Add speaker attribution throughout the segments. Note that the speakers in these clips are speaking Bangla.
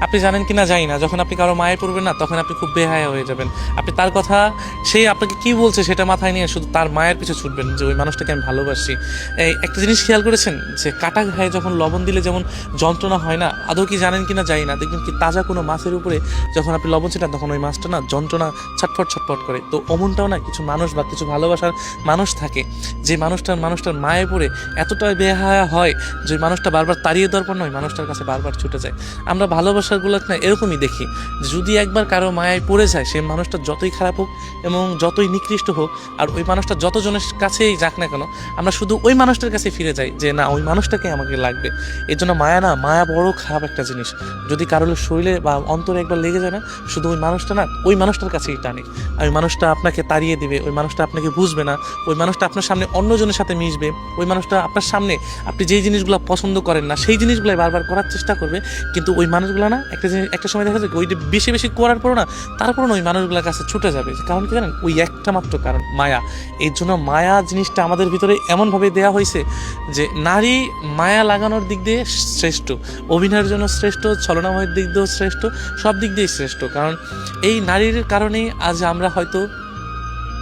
Speaker 1: আপনি জানেন কি না জানি না। যখন আপনি কারও মায়ে পড়বেন না, তখন আপনি খুব বেহায়া হয়ে যাবেন। আপনি তার কথা সেই আপনাকে কি বলছে সেটা মাথায় নিয়ে শুধু তার মায়ের পিছু ছুটবেন যে, ওই মানুষটাকে আমি ভালোবাসি। এই একটা জিনিস খেয়াল করেছেন? যে, কাটা ঘায়ে যখন লবণ দিলে যেমন যন্ত্রণা হয় না, আদৌ কি জানেন কি না জানি না। দেখবেন কি তাজা কোনো মাছের উপরে যখন আপনি লবণ ছিটান, তখন ওই মাছটা না যন্ত্রণা ছটফট ছটফট করে। তো অমনটাও না কিছু মানুষ বা কিছু ভালোবাসার মানুষ থাকে, যে মানুষটার মানুষটার মায়ে পড়ে এতটা বেহায়া হয় যে, মানুষটা বারবার তাড়িয়ে দেওয়ার পর নয় মানুষটার কাছে বারবার ছুটে যায়। আমরা ভালোবাসাগুলো না এরকমই দেখি। যদি একবার কারও মায়ায় পড়ে যায় সেই মানুষটা যতই খারাপ হোক এবং যতই নিকৃষ্ট হোক, আর ওই মানুষটা যতজনের কাছেই যাক না কেন, আমরা শুধু ওই মানুষটার কাছে ফিরে যাই যে, না, ওই মানুষটাকে আমাকে লাগবে। এর জন্য মায়া না, মায়া বড় খারাপ একটা জিনিস। যদি কারোর শরীরে বা অন্তরে একবার লেগে যায় না, শুধু ওই মানুষটা না, ওই মানুষটার কাছেই টানে। আর ওই মানুষটা আপনাকে তাড়িয়ে দিবে, ওই মানুষটা আপনাকে বুঝবে না, ওই মানুষটা আপনার সামনে অন্যজনের সাথে মিশবে, ওই মানুষটা আপনার সামনে আপনি যেই জিনিসগুলো পছন্দ করেন না, সেই জিনিসগুলাই বারবার করার চেষ্টা করবে, কিন্তু ওই মানুষগুলো না একটা জিনিস একটা সময় দেখা যায় কি, ওই যে বেশি বেশি করার পরও না তারপরও না ওই মানুষগুলোর কাছে ছুটে যাবে। কারণ কি জানেন ওই একটা মাত্র কারণ মায়া। এর জন্য মায়া জিনিসটা আমাদের ভিতরে এমনভাবে দেয়া হয়েছে যে নারী মায়া লাগানোর দিক দিয়ে শ্রেষ্ঠ অভিনয়ের জন্য শ্রেষ্ঠ ছলনাময়ের দিক দিয়েও শ্রেষ্ঠ সব দিক দিয়েই শ্রেষ্ঠ। কারণ এই নারীর কারণেই আজ আমরা হয়তো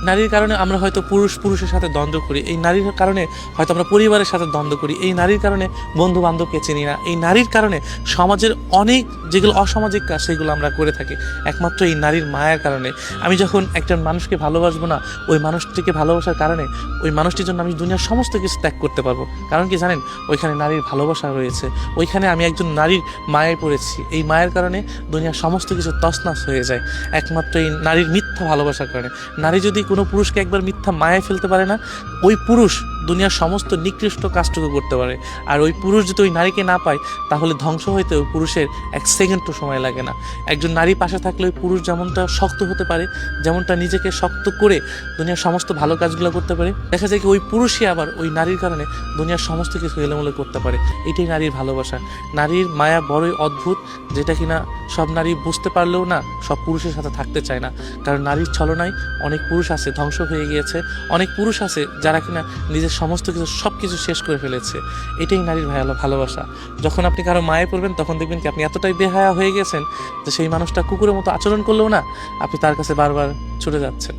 Speaker 1: নারীর কারণে আমরা হয়তো পুরুষ পুরুষের সাথে দ্বন্দ্ব করি, এই নারীর কারণে হয়তো আমরা পরিবারের সাথে দ্বন্দ্ব করি, এই নারীর কারণে বন্ধু বান্ধবকে চিনি না, এই নারীর কারণে সমাজের অনেক যেগুলো অসামাজিক কাজ, সেগুলো আমরা করে থাকি, একমাত্র এই নারীর মায়ের কারণে। আমি যখন একজন মানুষকে ভালোবাসবো না, ওই মানুষটিকে ভালোবাসার কারণে ওই মানুষটির জন্য আমি দুনিয়ার সমস্ত কিছু ত্যাগ করতে পারব। কারণ কি জানেন? ওইখানে নারীর ভালোবাসা রয়েছে। ওইখানে আমি একজন নারীর মায়ে পড়েছি। এই মায়ের কারণে দুনিয়ার সমস্ত কিছু তছনছ হয়ে যায়। একমাত্র এই নারীর মিথ্যা ভালোবাসার কারণে। নারী যদি কোনো পুরুষকে একবার মিথ্যা মায়ে ফেলতে পারে না ওই পুরুষ দুনিয়ার সমস্ত নিকৃষ্ট কাজটুকু করতে পারে। আর ওই পুরুষ যদি ওই নারীকে না পায়, তাহলে ধ্বংস হইতে ওই পুরুষের এক সেকেন্ডও সময় লাগে না। একজন নারী পাশে থাকলে ওই পুরুষ যেমনটা শক্ত হতে পারে, যেমনটা নিজেকে শক্ত করে দুনিয়ার সমস্ত ভালো কাজগুলো করতে পারে, দেখা যায় কি ওই পুরুষই আবার ওই নারীর কারণে দুনিয়ার সমস্ত কিছু এলোমেলো করতে পারে। এটাই নারীর ভালোবাসা। নারীর মায়া বড়ই অদ্ভুত, যেটা কিনা সব নারী বুঝতে পারলেও না, সব পুরুষের সাথে থাকতে চায় না। কারণ নারীর ছলনায় অনেক পুরুষ আছে, ধ্বংস হয়ে গিয়েছে। অনেক পুরুষ আছে যারা কিনা নিজের সমস্ত কিছু সব কিছু শেষ করে ফেলেছে। এটাই নারীর ভালো ভালোবাসা। যখন আপনি কারও মায়ে পড়বেন, তখন দেখবেন কি আপনি এতটাই বেহায়া হয়ে গেছেন যে সেই মানুষটা কুকুরের মতো আচরণ করলেও না, আপনি তার কাছে বারবার ছুটে যাচ্ছেন।